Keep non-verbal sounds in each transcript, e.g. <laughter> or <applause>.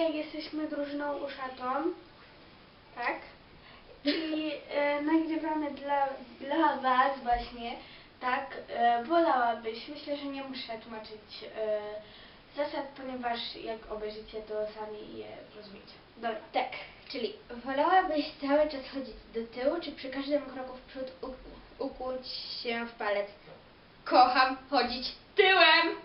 dzisiaj jesteśmy drużyną uszatą, tak? I e, nagrywamy dla, dla Was właśnie, tak? E, wolałabyś, myślę, że nie muszę tłumaczyć e, zasad, ponieważ jak obejrzycie, to sami je rozumiecie. Dobra. Tak, czyli wolałabyś cały czas chodzić do tyłu, czy przy każdym kroku w przód ukłuć się w palec? Kocham chodzić tyłem!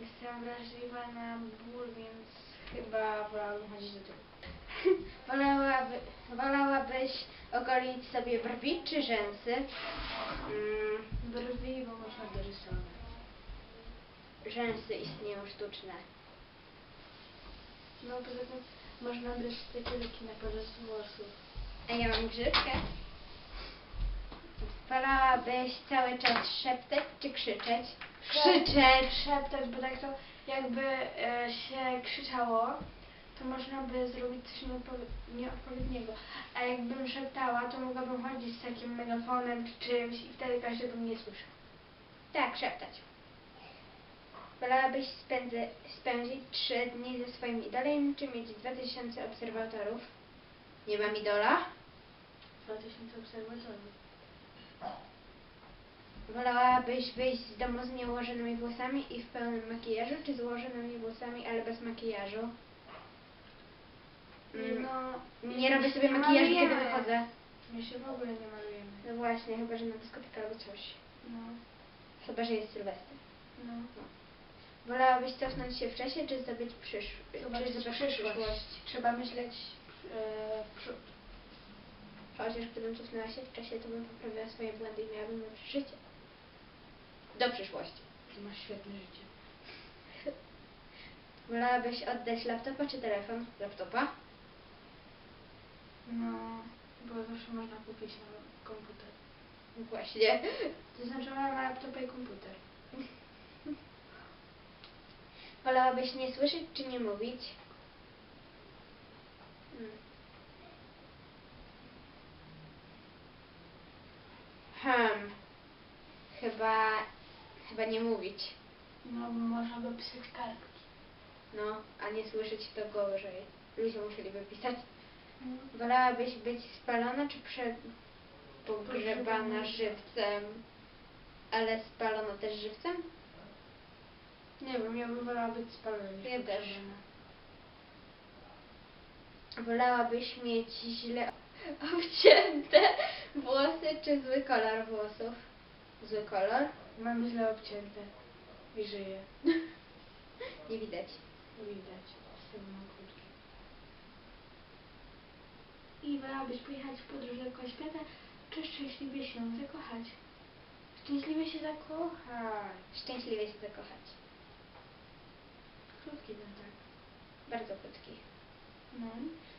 Jestem wrażliwa na ból, więc chyba wolałabym chodzić do tyłu. <laughs> Wolałaby, wolałabyś ogolić sobie brwi czy rzęsy? Mm, Brwi, bo można dorysować. rzęsy istnieją sztuczne. No poza tym można brać takie leki na porost włosów. A ja mam grzybkę. Wolałabyś cały czas szeptać czy krzyczeć? Krzyczeć! Szeptać, bo tak to jakby e, się krzyczało, to można by zrobić coś nieodpowie- nieodpowiedniego. A jakbym szeptała, to mogłabym chodzić z takim megafonem czy czymś i wtedy każdy by mnie słyszał. Tak, szeptać. Wolałabyś spędzy, spędzić trzy dni ze swoim idolem, czy mieć 2000 obserwatorów? Nie mam idola. 2000 obserwatorów. Wolałabyś wyjść z domu z nieułożonymi włosami i w pełnym makijażu, czy z ułożonymi włosami, ale bez makijażu? Mm, No, nie robię sobie makijażu, kiedy malujemy. wychodzę. My się w ogóle nie malujemy. No właśnie, chyba, że na dyskotekę albo coś. No, Chyba, że jest Sylwester. no. Wolałabyś cofnąć się w czasie, czy zdobyć przyszłość? Zobaczyć przyszłość. Trzeba myśleć e, w przód. Chociaż gdybym cofnęła się w czasie, to bym poprawiła swoje błędy i miałabym lepsze życie. Do przyszłości. Ty masz świetne życie. <laughs> Wolałabyś oddać laptopa czy telefon? Laptopa? No, bo zawsze można kupić na komputer. Właśnie. To znaczy ona ma laptopa i komputer. <laughs> Wolałabyś nie słyszeć czy nie mówić? Hmm. Hmm. Chyba... Chyba nie mówić. No, można by pisać kartki. No, a nie słyszeć to gorzej. Ludzie musieliby pisać. Wolałabyś być spalona czy prze... pogrzebana żywcem? Ale spalona też żywcem? Nie wiem, ja bym wolała być spalona niż Ja też. pogrzebana. Wolałabyś mieć źle obcięte włosy czy zły kolor włosów? Zły kolor? Mam źle obcięte i żyję. <laughs> Nie widać. Widać. Jestem mam krótkie. I wolałabyś pojechać w podróż dookoła świata, czy szczęśliwie się zakochać? Szczęśliwie się zakochać. Szczęśliwie się zakochać. Krótki ten tak. Bardzo krótki. No.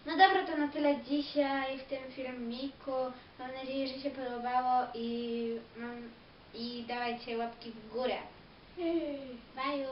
No dobra, to na tyle dzisiaj w tym filmiku. Mam nadzieję, że się podobało i mam i dawajcie łapki w górę. Bye!